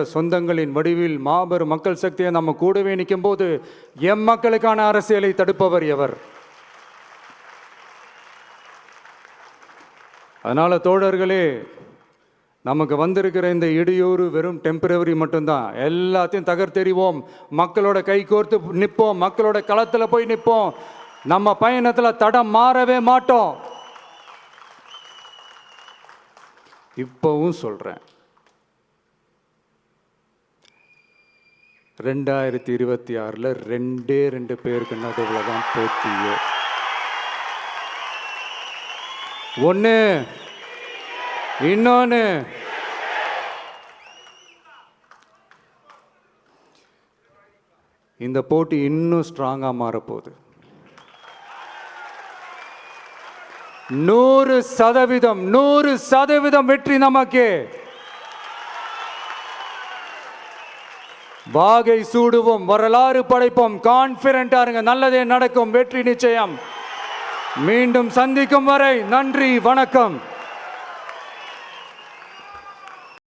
சொந்தங்களின் வடிவில் மாபெரும் மக்கள் சக்தியை நம்ம கூடவே நிற்கும் போது எம் மக்களுக்கான அரசியலை தடுப்பவர் எவர்? அதனால தோழர்களே நமக்கு வந்திருக்கிற இந்த இடையூறு வெறும் டெம்பரவரி மட்டும்தான். எல்லாத்தையும் தகர்த்தெறிவோம். மக்களோட கை கோர்த்து நிற்போம் மக்களோட களத்தில் போய் நிற்போம் நம்ம பயணத்தில் தடம் மாறவே மாட்டோம். இப்போவும் சொல்கிறேன் ரெண்டாயிரத்தி இருபத்தி ஆறில் ரெண்டே ரெண்டு பேருக்கு நடுவில் தான் போட்டியே. ஒன்று இன்னொன்று இந்த போட்டி இன்னும் ஸ்ட்ராங்காக மாறப்போகுது. நூறு சதவீதம் நூறு சதவீதம் வெற்றி நமக்கு. வாகை சூடுவோம் வரலாறு படைப்போம் கான்பிடண்டா இருங்க நல்லதே நடக்கும் வெற்றி நிச்சயம். மீண்டும் சந்திக்கும் வரை நன்றி வணக்கம்.